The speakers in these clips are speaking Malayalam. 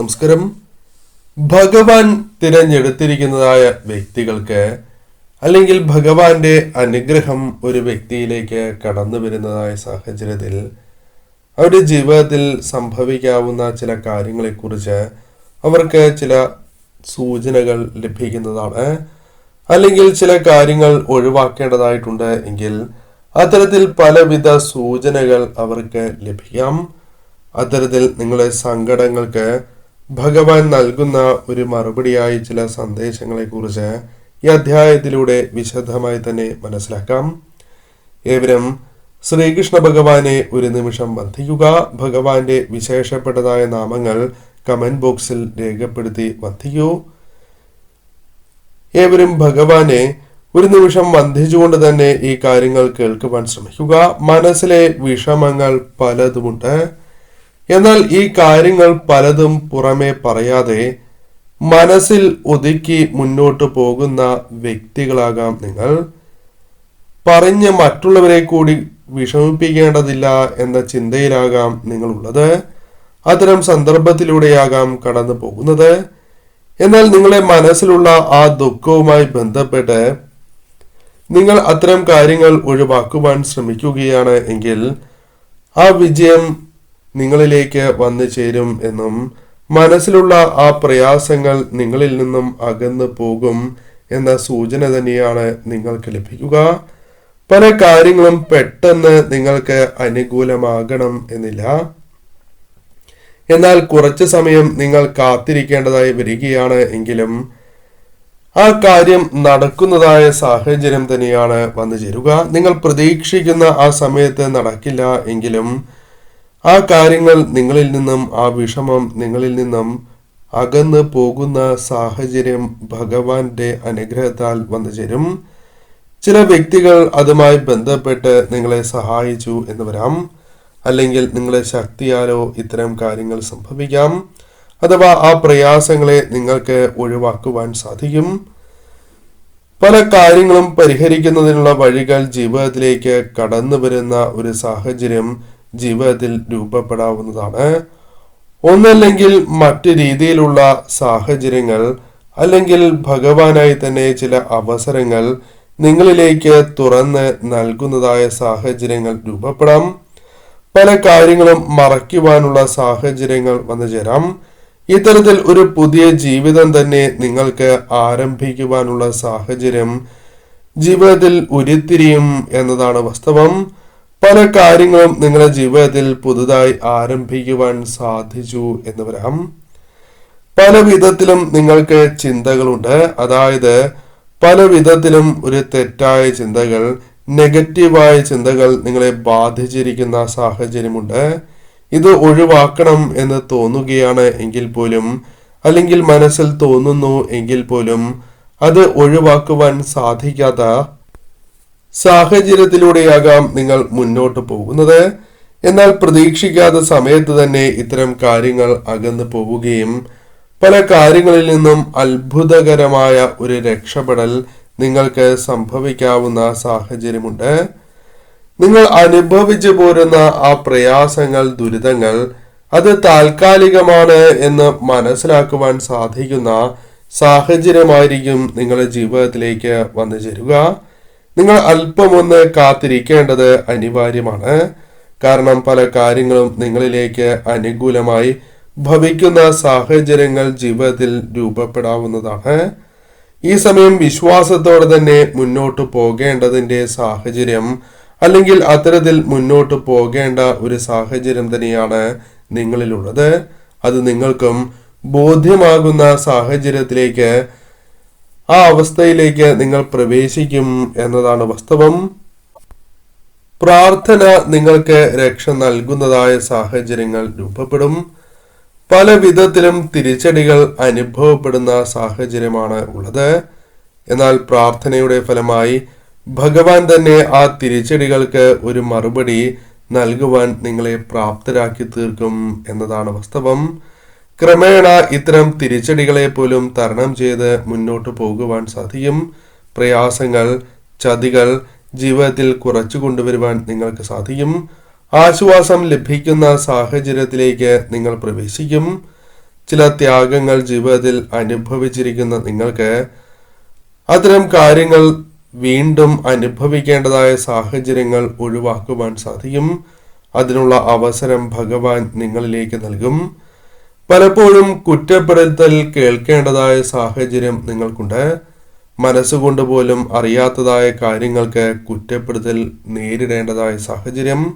നമസ്കാരം. ഭഗവാൻ തിരഞ്ഞെടുത്തിരിക്കുന്നതായ വ്യക്തികൾക്ക് അല്ലെങ്കിൽ ഭഗവാന്റെ അനുഗ്രഹം ഒരു വ്യക്തിയിലേക്ക് കടന്നു വരുന്നതായ സാഹചര്യത്തിൽ അവരുടെ ജീവിതത്തിൽ സംഭവിക്കാവുന്ന ചില കാര്യങ്ങളെക്കുറിച്ച് അവർക്ക് ചില സൂചനകൾ ലഭിക്കുന്നതാണ്. അല്ലെങ്കിൽ ചില കാര്യങ്ങൾ ഒഴിവാക്കേണ്ടതായിട്ടുണ്ട് എങ്കിൽ അത്തരത്തിൽ പലവിധ സൂചനകൾ അവർക്ക് ലഭിക്കാം. അത്തരത്തിൽ നിങ്ങളെ സങ്കടങ്ങൾക്ക് ഭഗവാൻ നൽകുന്ന ഒരു മറുപടിയായി ചില സന്ദേശങ്ങളെക്കുറിച്ച് ഈ അധ്യായത്തിലൂടെ വിശദമായി തന്നെ മനസ്സിലാക്കാം. ഏവരും ശ്രീകൃഷ്ണ ഭഗവാനെ ഒരു നിമിഷം വന്ദിക്കുക ഭഗവാന്റെ വിശേഷപ്പെട്ടതായ നാമങ്ങൾ കമന്റ് ബോക്സിൽ രേഖപ്പെടുത്തി വന്ദിക്കൂ. ഏവരും ഭഗവാനെ ഒരു നിമിഷം വന്ധിച്ചുകൊണ്ട് തന്നെ ഈ കാര്യങ്ങൾ കേൾക്കുവാൻ ശ്രമിക്കുക. മനസ്സിലെ വിഷമങ്ങൾ പലതുമുണ്ട്. എന്നാൽ ഈ കാര്യങ്ങൾ പലതും പുറമെ പറയാതെ മനസ്സിൽ ഒതുക്കി മുന്നോട്ട് പോകുന്ന വ്യക്തികളാകാം നിങ്ങൾ. പറഞ്ഞ് മറ്റുള്ളവരെ കൂടി വിഷമിപ്പിക്കേണ്ടതില്ല എന്ന ചിന്തയിലാകാം നിങ്ങളുള്ളത്. അത്തരം സന്ദർഭത്തിലൂടെയാകാം കടന്നു പോകുന്നത്. എന്നാൽ നിങ്ങളെ മനസ്സിലുള്ള ആ ദുഃഖവുമായി ബന്ധപ്പെട്ട് നിങ്ങൾ അത്തരം കാര്യങ്ങൾ ഒഴിവാക്കുവാൻ ശ്രമിക്കുകയാണ് എങ്കിൽ ആ വിജയം നിങ്ങളിലേക്ക് വന്നു ചേരും എന്നും മനസ്സിലുള്ള ആ പ്രയാസങ്ങൾ നിങ്ങളിൽ നിന്നും അകന്നു പോകും എന്ന സൂചന തന്നെയാണ് നിങ്ങൾക്ക് ലഭിക്കുക പല കാര്യങ്ങളും പെട്ടെന്ന് നിങ്ങൾക്ക് അനുകൂലമാകണം എന്നില്ല. എന്നാൽ കുറച്ച് സമയം നിങ്ങൾ കാത്തിരിക്കേണ്ടതായി വരികയാണ് എങ്കിലും ആ കാര്യം നടക്കുന്നതായ സാഹചര്യം തന്നെയാണ് വന്നു ചേരുക. നിങ്ങൾ പ്രതീക്ഷിക്കുന്ന ആ സമയത്ത് നടക്കില്ല എങ്കിലും ആ കാര്യങ്ങൾ നിങ്ങളിൽ നിന്നും ആ വിഷമം നിങ്ങളിൽ നിന്നും അകന്ന് പോകുന്ന സാഹചര്യം ഭഗവാന്റെ അനുഗ്രഹത്താൽ വന്നു ചേരും. ചില വ്യക്തികൾ അതുമായി ബന്ധപ്പെട്ട് നിങ്ങളെ സഹായിച്ചു എന്ന് വരാം. അല്ലെങ്കിൽ നിങ്ങളെ ശക്തിയാലോ ഇത്തരം കാര്യങ്ങൾ സംഭവിക്കാം. അഥവാ ആ പ്രയാസങ്ങളെ നിങ്ങൾക്ക് ഒഴിവാക്കുവാൻ സാധിക്കും. പല കാര്യങ്ങളും പരിഹരിക്കുന്നതിനുള്ള വഴികൾ ജീവിതത്തിലേക്ക് കടന്നു വരുന്ന ഒരു സാഹചര്യം ജീവിതത്തിൽ രൂപപ്പെടാവുന്നതാണ്. ഒന്നല്ലെങ്കിൽ മറ്റു രീതിയിലുള്ള സാഹചര്യങ്ങൾ അല്ലെങ്കിൽ ഭഗവാനായി തന്നെ ചില അവസരങ്ങൾ നിങ്ങളിലേക്ക് തുറന്ന് നൽകുന്നതായ സാഹചര്യങ്ങൾ രൂപപ്പെടാം. പല കാര്യങ്ങളും മറയ്ക്കുവാനുള്ള സാഹചര്യങ്ങൾ വന്നു ചേരാം. ഇത്തരത്തിൽ ഒരു പുതിയ ജീവിതം തന്നെ നിങ്ങൾക്ക് ആരംഭിക്കുവാനുള്ള സാഹചര്യം ജീവിതത്തിൽ ഉരുത്തിരിയും എന്നതാണ് വാസ്തവം. പല കാര്യങ്ങളും നിങ്ങളുടെ ജീവിതത്തിൽ പുതുതായി ആരംഭിക്കുവാൻ സാധിച്ചു എന്ന് വരാം. പല വിധത്തിലും നിങ്ങൾക്ക് ചിന്തകളുണ്ട്. അതായത് പല വിധത്തിലും ഒരു തെറ്റായ ചിന്തകൾ നെഗറ്റീവായ ചിന്തകൾ നിങ്ങളെ ബാധിച്ചിരിക്കുന്ന സാഹചര്യമുണ്ട്. ഇത് ഒഴിവാക്കണം എന്ന് തോന്നുകയാണ് എങ്കിൽ പോലും അല്ലെങ്കിൽ മനസ്സിൽ തോന്നുന്നു എങ്കിൽ പോലും അത് ഒഴിവാക്കുവാൻ സാധിക്കാത്ത സാഹചര്യത്തിലൂടെയാകാം നിങ്ങൾ മുന്നോട്ട് പോകുന്നത്. എന്നാൽ പ്രതീക്ഷിക്കാത്ത സമയത്ത് തന്നെ ഇത്തരം കാര്യങ്ങൾ അകന്നു പോവുകയും പല കാര്യങ്ങളിൽ നിന്നും അത്ഭുതകരമായ ഒരു രക്ഷപ്പെടൽ നിങ്ങൾക്ക് സംഭവിക്കാവുന്ന സാഹചര്യമുണ്ട്. നിങ്ങൾ അനുഭവിച്ചു പോരുന്ന ആ പ്രയാസങ്ങൾ ദുരിതങ്ങൾ അത് താൽക്കാലികമാണ് എന്ന് മനസ്സിലാക്കുവാൻ സാധിക്കുന്ന സാഹചര്യമായിരിക്കും നിങ്ങളുടെ ജീവിതത്തിലേക്ക് വന്നു ചേരുക. നിങ്ങൾ അല്പമൊന്ന് കാത്തിരിക്കേണ്ടത് അനിവാര്യമാണ്. കാരണം പല കാര്യങ്ങളും നിങ്ങളിലേക്ക് അനുകൂലമായി ഭവിക്കുന്ന സാഹചര്യങ്ങൾ ജീവിതത്തിൽ രൂപപ്പെടാവുന്നതാണ്. ഈ സമയം വിശ്വാസത്തോടെ തന്നെ മുന്നോട്ട് പോകേണ്ടതിന്റെ സാഹചര്യം അല്ലെങ്കിൽ അത്തരത്തിൽ മുന്നോട്ട് പോകേണ്ട ഒരു സാഹചര്യം തന്നെയാണ് നിങ്ങളിലുള്ളത്. അത് നിങ്ങൾക്കും ബോധ്യമാകുന്ന സാഹചര്യത്തിലേക്ക് ആ അവസ്ഥയിലേക്ക് നിങ്ങൾ പ്രവേശിക്കും എന്നതാണ് വാസ്തവം. പ്രാർത്ഥന നിങ്ങൾക്ക് രക്ഷ നൽകുന്നതായ സാഹചര്യങ്ങൾ രൂപപ്പെടും. പല വിധത്തിലും തിരിച്ചടികൾ അനുഭവപ്പെടുന്ന സാഹചര്യമാണ് ഉള്ളത്. എന്നാൽ പ്രാർത്ഥനയുടെ ഫലമായി ഭഗവാൻ തന്നെ ആ തിരിച്ചടികൾക്ക് ഒരു മറുപടി നൽകുവാൻ നിങ്ങളെ പ്രാപ്തരാക്കി തീർക്കും എന്നതാണ് വാസ്തവം. ക്രമേണ ഇത്തരം തിരിച്ചടികളെ പോലും തരണം ചെയ്ത് മുന്നോട്ട് പോകുവാൻ സാധിക്കും. പ്രയാസങ്ങൾ ചതികൾ ജീവിതത്തിൽ കുറച്ചു കൊണ്ടുവരുവാൻ നിങ്ങൾക്ക് സാധിക്കും. ആശ്വാസം ലഭിക്കുന്ന സാഹചര്യത്തിലേക്ക് നിങ്ങൾ പ്രവേശിക്കും. ചില ത്യാഗങ്ങൾ ജീവിതത്തിൽ അനുഭവിച്ചിരിക്കുന്ന നിങ്ങൾക്ക് അത്തരം കാര്യങ്ങൾ വീണ്ടും അനുഭവിക്കേണ്ടതായ സാഹചര്യങ്ങൾ ഒഴിവാക്കുവാൻ സാധിക്കും. അതിനുള്ള അവസരം ഭഗവാൻ നിങ്ങളിലേക്ക് നൽകും. പലപ്പോഴും കുറ്റപ്പെടുത്തൽ കേൾക്കേണ്ടതായ സാഹചര്യം നിങ്ങൾക്കുണ്ട്. മനസ്സുകൊണ്ട് പോലും അറിയാത്തതായ കാര്യങ്ങൾക്ക് കുറ്റപ്പെടുത്തൽ നേരിടേണ്ടതായ സാഹചര്യം.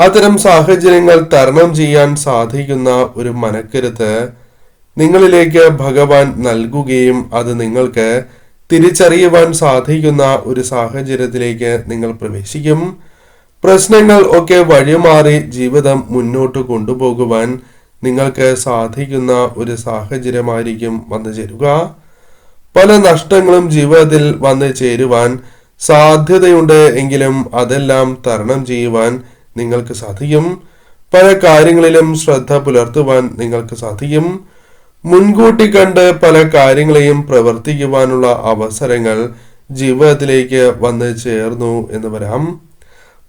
അത്തരം സാഹചര്യങ്ങൾ തരണം ചെയ്യാൻ സാധിക്കുന്ന ഒരു മനക്കരുത്ത് നിങ്ങളിലേക്ക് ഭഗവാൻ നൽകുകയും അത് നിങ്ങൾക്ക് തിരിച്ചറിയുവാൻ സാധിക്കുന്ന ഒരു സാഹചര്യത്തിലേക്ക് നിങ്ങൾ പ്രവേശിക്കും. പ്രശ്നങ്ങൾ ഒക്കെ വഴിമാറി ജീവിതം മുന്നോട്ട് കൊണ്ടുപോകുവാൻ നിങ്ങൾക്ക് സാധിക്കുന്ന ഒരു സാഹചര്യമായിരിക്കും വന്നു ചേരുക. പല നഷ്ടങ്ങളും ജീവിതത്തിൽ വന്ന് ചേരുവാൻ സാധ്യതയുണ്ട് എങ്കിലും അതെല്ലാം തരണം ചെയ്യുവാൻ നിങ്ങൾക്ക് സാധിക്കും. പല കാര്യങ്ങളിലും ശ്രദ്ധ പുലർത്തുവാൻ നിങ്ങൾക്ക് സാധിക്കും. മുൻകൂട്ടി കണ്ട് പല കാര്യങ്ങളെയും പ്രവർത്തിക്കുവാനുള്ള അവസരങ്ങൾ ജീവിതത്തിലേക്ക് വന്ന് ചേർന്നു എന്ന് വരാം.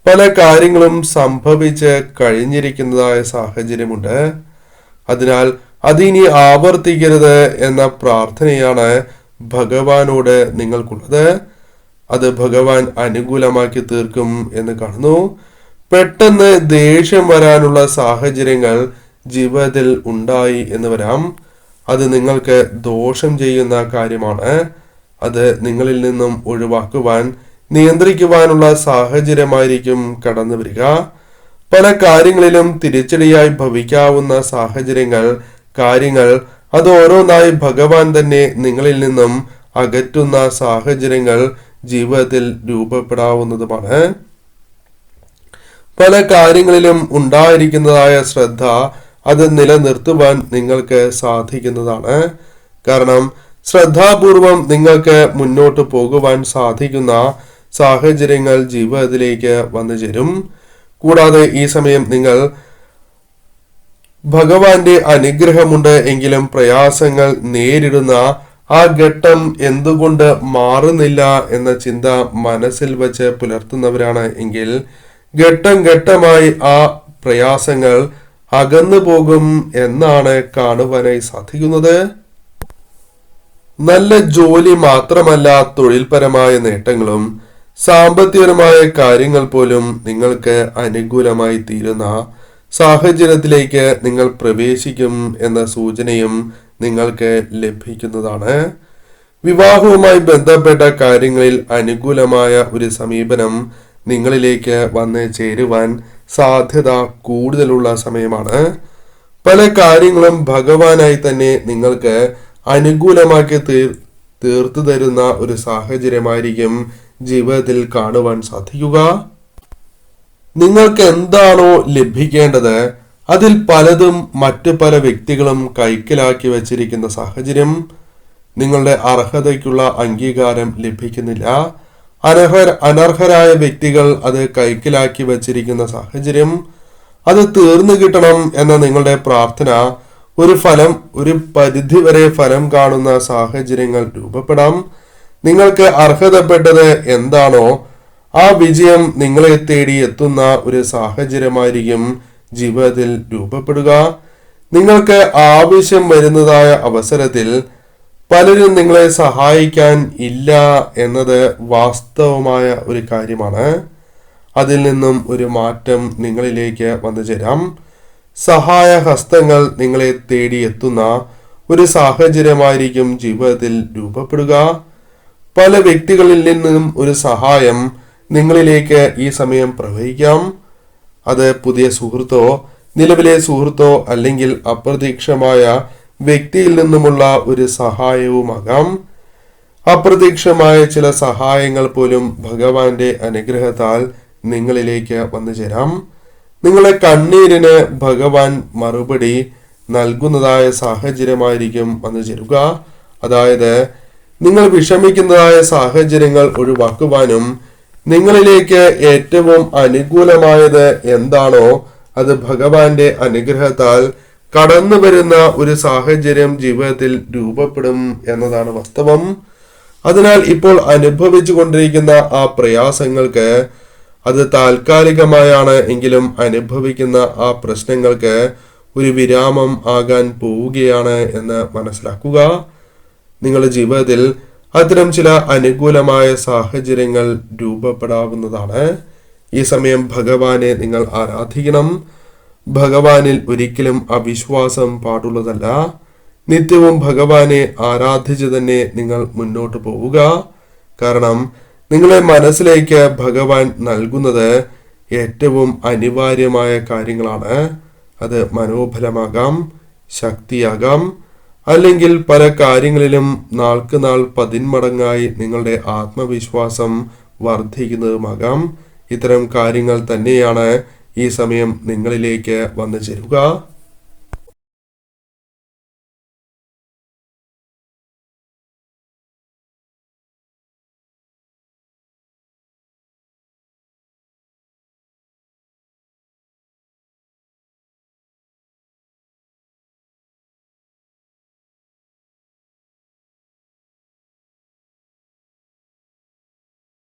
പല കാര്യങ്ങളും സംഭവിച്ച് കഴിഞ്ഞിരിക്കുന്നതായ സാഹചര്യമുണ്ട്. അതിനാൽ അതിനി ആവർത്തിക്കരുത് എന്ന പ്രാർത്ഥനയാണ് ഭഗവാനോട് നിങ്ങൾക്കുള്ളത്. അത് ഭഗവാൻ അനുകൂലമാക്കി തീർക്കും എന്ന് കാണുന്നു. പെട്ടെന്ന് ദേഷ്യം വരാനുള്ള സാഹചര്യങ്ങൾ ജീവിതത്തിൽ ഉണ്ടായി എന്ന് വരാം. അത് നിങ്ങൾക്ക് ദോഷം ചെയ്യുന്ന കാര്യമാണ്. അത് നിങ്ങളിൽ നിന്നും ഒഴിവാക്കുവാൻ നിയന്ത്രിക്കുവാനുള്ള സാഹചര്യമായിരിക്കും കടന്നു വരിക പല കാര്യങ്ങളിലും തിരിച്ചടിയായി ഭവിക്കാവുന്ന സാഹചര്യങ്ങൾ കാര്യങ്ങൾ അത് ഓരോന്നായി ഭഗവാൻ തന്നെ നിങ്ങളിൽ നിന്നും അകറ്റുന്ന സാഹചര്യങ്ങൾ ജീവിതത്തിൽ രൂപപ്പെടാവുന്നതുമാണ്. പല കാര്യങ്ങളിലും ഉണ്ടായിരിക്കുന്നതായ ശ്രദ്ധ അത് നിലനിർത്തുവാൻ നിങ്ങൾക്ക് സാധിക്കുന്നതാണ്. കാരണം ശ്രദ്ധാപൂർവം നിങ്ങൾക്ക് മുന്നോട്ട് പോകുവാൻ സാധിക്കുന്ന സാഹചര്യങ്ങൾ ജീവിതത്തിലേക്ക് വന്നു ചേരും. കൂടാതെ ഈ സമയം നിങ്ങൾ ഭഗവാന്റെ അനുഗ്രഹമുണ്ട് എങ്കിലും പ്രയാസങ്ങൾ നേരിടുന്ന ആ ഘട്ടം എന്തുകൊണ്ട് മാറുന്നില്ല എന്ന ചിന്ത മനസ്സിൽ വച്ച് പുലർത്തുന്നവരാണ് എങ്കിൽ ഘട്ടം ഘട്ടമായി ആ പ്രയാസങ്ങൾ അകന്നു പോകും എന്നാണ് കാണുവാനായി സാധിക്കുന്നത്. നല്ല ജോലി മാത്രമല്ല തൊഴിൽപരമായ നേട്ടങ്ങളും സാമ്പത്തികപരമായ കാര്യങ്ങൾ പോലും നിങ്ങൾക്ക് അനുകൂലമായി തീരുന്ന സാഹചര്യത്തിലേക്ക് നിങ്ങൾ പ്രവേശിക്കും എന്ന സൂചനയും നിങ്ങൾക്ക് ലഭിക്കുന്നതാണ്. വിവാഹവുമായി ബന്ധപ്പെട്ട കാര്യങ്ങളിൽ അനുകൂലമായ ഒരു സമീപനം നിങ്ങളിലേക്ക് വന്ന് ചേരുവാൻ സാധ്യത കൂടുതലുള്ള സമയമാണ്. പല കാര്യങ്ങളും ഭഗവാനായി തന്നെ നിങ്ങൾക്ക് അനുകൂലമാക്കി തീർ തീർത്തു തരുന്ന ഒരു സാഹചര്യമായിരിക്കും ജീവിതത്തിൽ കാണുവാൻ സാധിക്കുക. നിങ്ങൾക്ക് എന്താണോ ലഭിക്കേണ്ടത് അതിൽ പലതും മറ്റു പല വ്യക്തികളും കൈക്കലാക്കി വച്ചിരിക്കുന്ന സാഹചര്യം നിങ്ങളുടെ അർഹതയ്ക്കുള്ള അംഗീകാരം ലഭിക്കുന്നില്ല. അനർഹർ അനർഹരായ വ്യക്തികൾ അത് കൈക്കലാക്കി വച്ചിരിക്കുന്ന സാഹചര്യം അത് തീർന്നു കിട്ടണം എന്ന നിങ്ങളുടെ പ്രാർത്ഥന ഒരു ഫലം ഒരു പരിധി വരെ ഫലം കാണുന്ന സാഹചര്യങ്ങൾ രൂപപ്പെടാം. നിങ്ങൾക്ക് അർഹതപ്പെട്ടത് എന്താണോ ആ വിജയം നിങ്ങളെ തേടി എത്തുന്ന ഒരു സാഹചര്യമായിരിക്കും ജീവിതത്തിൽ രൂപപ്പെടുക. നിങ്ങൾക്ക് ആവശ്യം വരുന്നതായ അവസരത്തിൽ പലരും നിങ്ങളെ സഹായിക്കാൻ ഇല്ല എന്നത് വാസ്തവമായ ഒരു കാര്യമാണ്. അതിൽ നിന്നും ഒരു മാറ്റം നിങ്ങളിലേക്ക് വന്നു ചേരാം. സഹായ ഹസ്തങ്ങൾ നിങ്ങളെ തേടി എത്തുന്ന ഒരു സാഹചര്യമായിരിക്കും ജീവിതത്തിൽ രൂപപ്പെടുക. പല വ്യക്തികളിൽ നിന്നും ഒരു സഹായം നിങ്ങളിലേക്ക് ഈ സമയം പ്രവഹിക്കാം. അത് പുതിയ സുഹൃത്തോ നിലവിലെ സുഹൃത്തോ അല്ലെങ്കിൽ അപ്രതീക്ഷമായ വ്യക്തിയിൽ നിന്നുമുള്ള ഒരു സഹായവുമാകാം. അപ്രതീക്ഷമായ ചില സഹായങ്ങൾ പോലും ഭഗവാന്റെ അനുഗ്രഹത്താൽ നിങ്ങളിലേക്ക് വന്നു ചേരാം. നിങ്ങളെ കണ്ണീരിന് ഭഗവാൻ മറുപടി നൽകുന്നതായ സാഹചര്യമായിരിക്കും വന്നു ചേരുക. അതായത് നിങ്ങൾ വിഷമിക്കുന്നതായ സാഹചര്യങ്ങൾ ഒഴിവാക്കുവാനും നിങ്ങളിലേക്ക് ഏറ്റവും അനുകൂലമായത് എന്താണോ അത് ഭഗവാന്റെ അനുഗ്രഹത്താൽ കടന്നു വരുന്ന ഒരു സാഹചര്യം ജീവിതത്തിൽ രൂപപ്പെടും എന്നതാണ് വാസ്തവം. അതിനാൽ ഇപ്പോൾ അനുഭവിച്ചു കൊണ്ടിരിക്കുന്ന ആ പ്രയാസങ്ങൾക്ക് അത് താൽക്കാലികമായാണ് എങ്കിലും അനുഭവിക്കുന്ന ആ പ്രശ്നങ്ങൾക്ക് ഒരു വിരാമം ആകാൻ പോവുകയാണ് എന്ന് മനസ്സിലാക്കുക. നിങ്ങളുടെ ജീവിതത്തിൽ അത്തരം ചില അനുകൂലമായ സാഹചര്യങ്ങൾ രൂപപ്പെടാവുന്നതാണ്. ഈ സമയം ഭഗവാനെ നിങ്ങൾ ആരാധിക്കണം. ഭഗവാനിൽ ഒരിക്കലും അവിശ്വാസം പാടുള്ളതല്ല. നിത്യവും ഭഗവാനെ ആരാധിച്ച് തന്നെ നിങ്ങൾ മുന്നോട്ട് പോവുക. കാരണം നിങ്ങളെ മനസ്സിലേക്ക് ഭഗവാൻ നൽകുന്നത് ഏറ്റവും അനിവാര്യമായ കാര്യങ്ങളാണ്. അത് മനോബലമാകാം ശക്തിയാകാം. അല്ലെങ്കിൽ പല കാര്യങ്ങളിലും നാൾക്ക് നാൾ പതിന്മടങ്ങായി നിങ്ങളുടെ ആത്മവിശ്വാസം വർദ്ധിക്കുന്നതുമാകാം. ഇത്തരം കാര്യങ്ങൾ തന്നെയാണ് ഈ സമയം നിങ്ങളിലേക്ക് വന്നു ചേരുക.